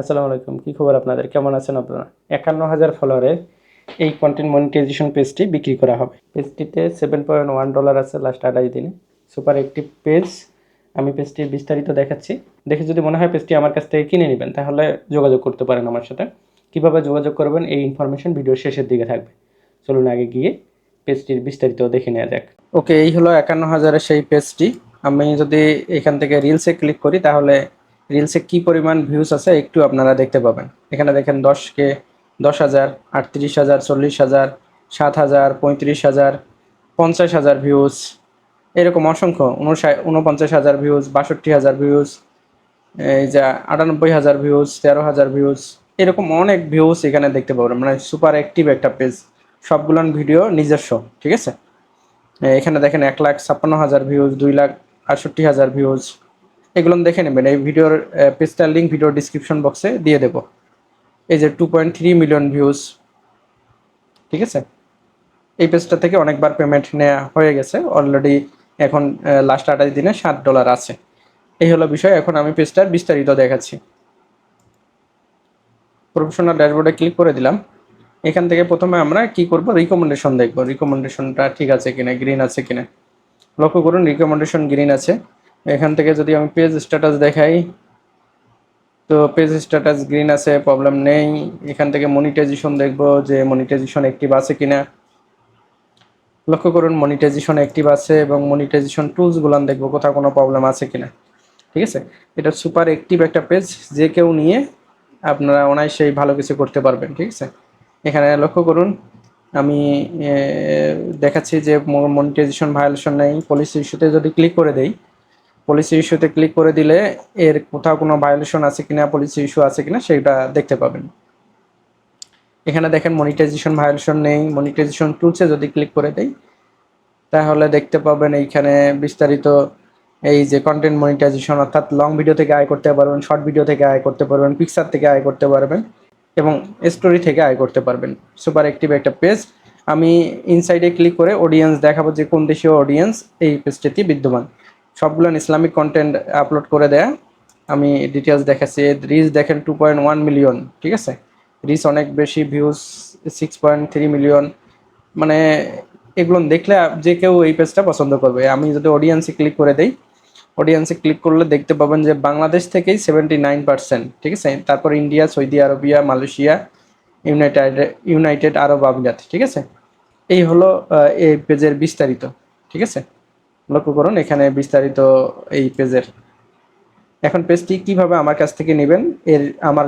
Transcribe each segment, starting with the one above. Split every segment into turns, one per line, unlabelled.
আসসালামু আলাইকুম। কী খবর আপনাদের? কেমন আছেন আপনারা? একান্ন হাজার ফলোয়ারের এই কন্টেন্ট মনিটাইজেশন পেজটি বিক্রি করা হবে। পেজটিতে সেভেন পয়েন্ট ওয়ান ডলার আছে লাস্ট আড়াই দিনে। সুপার একটিভ পেজ আমি পেজটির বিস্তারিত দেখাচ্ছি। দেখে যদি মনে হয় পেজটি আমার কাছ থেকে কিনে নেবেন, তাহলে যোগাযোগ করতে পারেন আমার সাথে। কীভাবে যোগাযোগ করবেন, এই ইনফরমেশন ভিডিওর শেষের দিকে থাকবে। চলুন আগে গিয়ে পেজটির বিস্তারিত দেখে নেওয়া যাক। ওকে এই হলো একান্ন হাজারের সেই পেজটি আমি যদি এখান থেকে রিলসে ক্লিক করি, তাহলে রিলসে কি পরিমাণ ভিউজ আছে একটু আপনারা দেখতে পাবেন। এখানে দেখেন দশকে দশ হাজার, আটত্রিশ হাজার, চল্লিশ হাজার, সাত হাজার, পঁয়ত্রিশ হাজার, পঞ্চাশ হাজার ভিউজ এরকম অসংখ্য, উনষাট, উনপঞ্চাশ হাজার ভিউজ বাষট্টি হাজার ভিউজ এই যে আটানব্বই হাজার ভিউজ তেরো হাজার ভিউজ এরকম অনেক ভিউজ এখানে দেখতে পাবেন। মানে সুপার অ্যাক্টিভ একটা পেজ সবগুলোন ভিডিও নিজস্ব, ঠিক আছে? এখানে দেখেন এক লাখ ছাপ্পান্ন হাজার ভিউজ দুই লাখ আটষট্টি হাজার ভিউজ এগুলো দেখে নেবেন। এই ভিডিওর পেজটার লিঙ্ক ভিডিওর ডিসক্রিপশন বক্সে দিয়ে দেবো। এই যে two point three million views ঠিক আছে? এই পেজটা থেকে অনেকবার পেমেন্ট নেওয়া হয়ে গেছে। অলরেডি এখন লাস্ট আঠাশ দিনে সাত ডলার আছে। এই হলো বিষয়। এখন আমি পেজটার বিস্তারিত দেখাচ্ছি। প্রফেশনাল ড্যাশবোর্ডে ক্লিক করে দিলাম। এখান থেকে প্রথমে আমরা কি করব? রিকমেন্ডেশন দেখব। রিকমেন্ডেশনটা ঠিক আছে কিনা? গ্রিন আছে কিনা? লক্ষ্য করুন রিকমেন্ডেশন গ্রিন আছে। এখান থেকে যদি আমি পেজ স্ট্যাটাস দেখাই, তো পেজ স্ট্যাটাস গ্রিন আছে প্রবলেম নেই। এখান থেকে মনিটাইজেশন দেখব যে মনিটাইজেশন অ্যাক্টিভ আছে কিনা। লক্ষ্য করুন মনিটাইজেশন অ্যাক্টিভ আছে এবং মনিটাইজেশন টুলসগুলো দেখব কোথাও কোনো প্রবলেম আছে কিনা। ঠিক আছে? এটা সুপার অ্যাক্টিভ একটা পেজ যে কেউ নিয়ে আপনারা অনায়াসেই ভালো কিছু করতে পারবেন, ঠিক আছে? এখানে লক্ষ্য করুন, আমি দেখাচ্ছি যে মনিটাইজেশন ভায়োলেশন নেই। পলিসি ইস্যুতে যদি ক্লিক করে দেই পলিসি ইস্যুতে ক্লিক করে দিলে এর কোথাও কোনো ভায়োলেশন আছে কিনা পলিসি ইস্যু আছে কিনা সেটা দেখতে পাবেন। এখানে দেখেন মনিটাইজেশন ভায়োলেশন নেই। মনিটাইজেশন টুলসে যদি ক্লিক করে দেই, তাহলে দেখতে পাবেন এইখানে বিস্তারিত এই যে কন্টেন্ট মনিটাইজেশন অর্থাৎ লং ভিডিও থেকে আয় করতে পারবেন শর্ট ভিডিও থেকে আয় করতে পারবেন পিকচার থেকে আয় করতে পারবেন এবং স্টোরি থেকে আয় করতে পারবেন। সুপার অ্যাক্টিভ একটা পেজ আমি ইনসাইডে ক্লিক করে অডিয়েন্স দেখাবো যে কোন দেশীয় অডিয়েন্স এই পেজটিতে বিদ্যমান। সবগুলো ইসলামিক কন্টেন্ট আপলোড করে দেয়া। আমি ডিটেলস দেখাচ্ছি। রিচ দেখেন টু পয়েন্ট ওয়ান মিলিয়ন ঠিক আছে? রিচ অনেক বেশি views six point three million মানে এগুলো দেখলে যে কেউ এই পেজটা পছন্দ করবে। আমি যদি অডিয়েন্সে ক্লিক করে দেই অডিয়েন্সে ক্লিক করলে দেখতে পাবেন যে বাংলাদেশ থেকেই সেভেন্টি নাইন পার্সেন্ট ঠিক আছে? তারপর India, Saudi Arabia, Malaysia, United United আরব আমিরাত, ঠিক আছে? এই হলো এই পেজের বিস্তারিত, ঠিক আছে? লক্ষ্য করুন, এখানে বিস্তারিত এই পেজের এখন পেজটি কীভাবে আমার কাছ থেকে নেবেন, এর আমার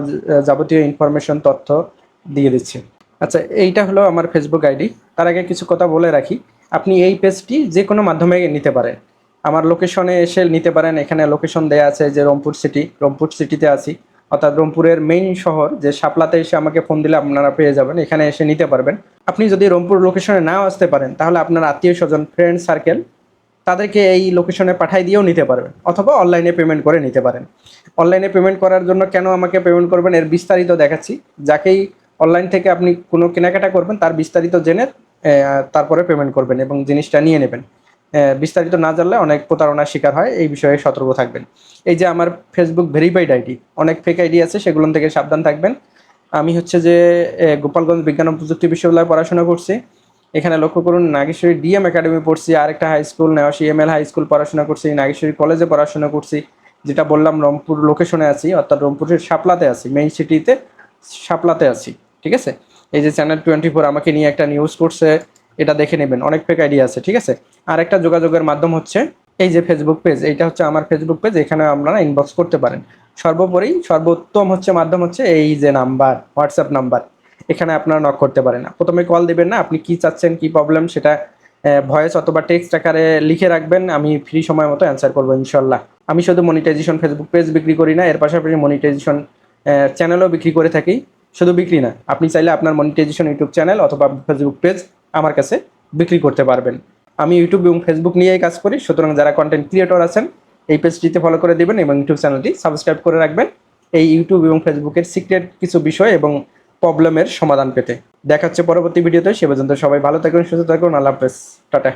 যাবতীয় ইনফরমেশন তথ্য দিয়ে দিচ্ছি। আচ্ছা এইটা হলো আমার ফেসবুক আইডি। তার আগে কিছু কথা বলে রাখি। আপনি এই পেজটি যে কোনো মাধ্যমে নিতে পারেন। আমার লোকেশনে এসে নিতে পারেন। এখানে লোকেশন দেয়া আছে যে রংপুর সিটি রংপুর সিটিতে আছি। অর্থাৎ রংপুরের মেইন শহর, যে শাপলাতে এসে আমাকে ফোন দিলে আপনারা পেয়ে যাবেন। এখানে এসে নিতে পারবেন। আপনি যদি রংপুর লোকেশনে নাও আসতে পারেন, তাহলে আপনার আত্মীয় স্বজন ফ্রেন্ড সার্কেল তাদেরকে এই লোকেশনে পাঠাই দিয়েও নিতে পারবেন, অথবা অনলাইনে পেমেন্ট করে নিতে পারেন। অনলাইনে পেমেন্ট করার জন্য কেন আমাকে পেমেন্ট করবেন এর বিস্তারিত দেখাচ্ছি। যাকেই অনলাইন থেকে আপনি কোনো কেনাকাটা করবেন, তার বিস্তারিত জেনে তারপরে পেমেন্ট করবেন এবং জিনিসটা নিয়ে নেবেন। বিস্তারিত না জানলে অনেক প্রতারণার শিকার হয়, এই বিষয়ে সতর্ক থাকবেন। এই যে আমার ফেসবুক ভেরিফাইড আইডি অনেক ফেক আইডি আছে, সেগুলো থেকে সাবধান থাকবেন। আমি হচ্ছে যে গোপালগঞ্জ বিজ্ঞান ও প্রযুক্তি বিশ্ববিদ্যালয়ে পড়াশোনা করছি। এখানে লক্ষ্য করুন, নাগেশ্বরী ডিএম একাডেমি পড়ছি, আরেকটা high school Newashi M L high school পড়াশোনা করছি, নাগেশ্বরী কলেজে পড়াশোনা করছি। যেটা বললাম, রংপুর লোকেশনে আছি, অর্থাৎ রংপুরের শাপলাতে আছি মেইন সিটিতে শাপলাতে আছি, ঠিক আছে? এই যে চ্যানেল টোয়েন্টি ফোর আমাকে নিয়ে একটা নিউজ করছে, এটা দেখে নেবেন, অনেক ফেক আইডিয়া আছে, ঠিক আছে? আর একটা যোগাযোগের মাধ্যম হচ্ছে, এই যে ফেসবুক পেজ এইটা হচ্ছে আমার ফেসবুক পেজ এখানে আপনারা ইনবক্স করতে পারেন। সর্বোপরি সর্বোত্তম হচ্ছে, মাধ্যম হচ্ছে এই যে নাম্বার হোয়াটসঅ্যাপ নাম্বার এখানে আপনারা নক করতে পারেন না। প্রথমে কল দেবেন না, আপনি কি চাচ্ছেন, কি প্রবলেম সেটা ভয়েস অথবা টেক্সট আকারে লিখে রাখবেন, আমি ফ্রি সময় মতো অ্যান্সার করব ইনশাল্লাহ। আমি শুধু মনিটাইজেশন ফেসবুক পেজ বিক্রি করি না, এর পাশাপাশি মনিটাইজেশন চ্যানেলও বিক্রি করে থাকি। শুধু বিক্রি না, আপনি চাইলে আপনার মনিটাইজেশন ইউটিউব চ্যানেল অথবা ফেসবুক পেজ আমার কাছে বিক্রি করতে পারবেন। আমি ইউটিউব এবং ফেসবুক নিয়েই কাজ করি, সুতরাং যারা কন্টেন্ট ক্রিয়েটর আছেন, এই পেজটিতে ফলো করে দেবেন এবং ইউটিউব চ্যানেলটি সাবস্ক্রাইব করে রাখবেন। এই ইউটিউব এবং ফেসবুকের সিক্রেট কিছু বিষয় এবং প্রবলেমের সমাধান পেতে। দেখাচ্ছে পরবর্তী ভিডিওতে, সে পর্যন্ত সবাই ভালো থাকুন, সুস্থ থাকুন, আল্লাহ হাফেজ। টাটা।